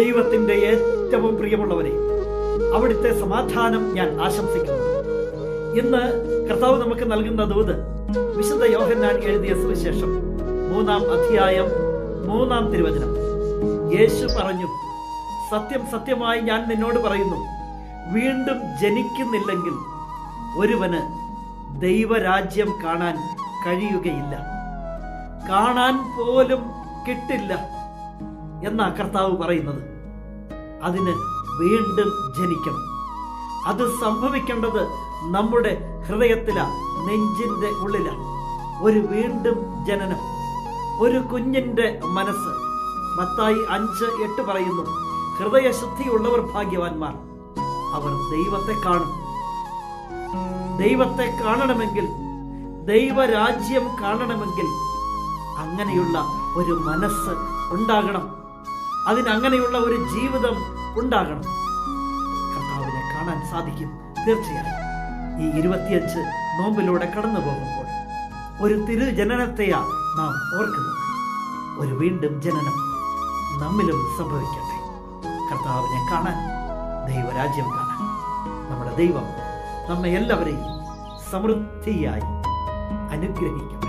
ദൈവത്തിന്റെ ഏറ്റവും പ്രിയമുള്ളവരെ അവിടുത്തെ സമാധാനം ഞാൻ ആശംസിക്കുന്നു. ഇന്ന് കർത്താവ് നമുക്ക് നൽകുന്ന ദൂത് വിശുദ്ധ യോഹന്നാൻ എഴുതിയ സുവിശേഷം മൂന്നാം അധ്യായം മൂന്നാം തിരുവചനം. യേശു പറഞ്ഞു സത്യം സത്യമായി ഞാൻ നിന്നോട് പറയുന്നു വീണ്ടും ജനിക്കുന്നില്ലെങ്കിൽ ഒരുവന് ദൈവരാജ്യം കാണാൻ കഴിയുകയില്ല. കാണാൻ പോലും കിട്ടില്ല എന്നാ കർത്താവ് പറയുന്നത്. അതിന് വീണ്ടും ജനിക്കണം. അത് സംഭവിക്കേണ്ടത് നമ്മുടെ ഹൃദയത്തിലാണ് നെഞ്ചിന്റെ ഉള്ളിലാണ് ഒരു വീണ്ടും ജനനം ഒരു കുഞ്ഞിന്റെ മനസ്സ്. മത്തായി അഞ്ച് എട്ട് പറയുന്നു ഹൃദയശുദ്ധിയുള്ളവർ ഭാഗ്യവാന്മാർ അവർ ദൈവത്തെ കാണും. ദൈവത്തെ കാണണമെങ്കിൽ ദൈവരാജ്യം കാണണമെങ്കിൽ അങ്ങനെയുള്ള ഒരു മനസ്സ് ഉണ്ടാകണം. അതിനങ്ങനെയുള്ള ഒരു ജീവിതം ഉണ്ടാകണം. കർത്താവിനെ കാണാൻ സാധിക്കും. തീർച്ചയായും. ഈ ഇരുപത്തിയഞ്ച് നോമ്പിലൂടെ കടന്നു പോകുമ്പോൾ ഒരു തിരു ജനനത്തെയാ നാം ഓർക്കുന്നത്. ഒരു വീണ്ടും ജനനം നമ്മിലും സംഭവിക്കട്ടെ. കർത്താവിനെ കാണാൻ ദൈവരാജ്യം കാണാൻ. നമ്മുടെ ദൈവം നമ്മെ എല്ലാവരെയും സമൃദ്ധിയായി അനുഗ്രഹിക്കും.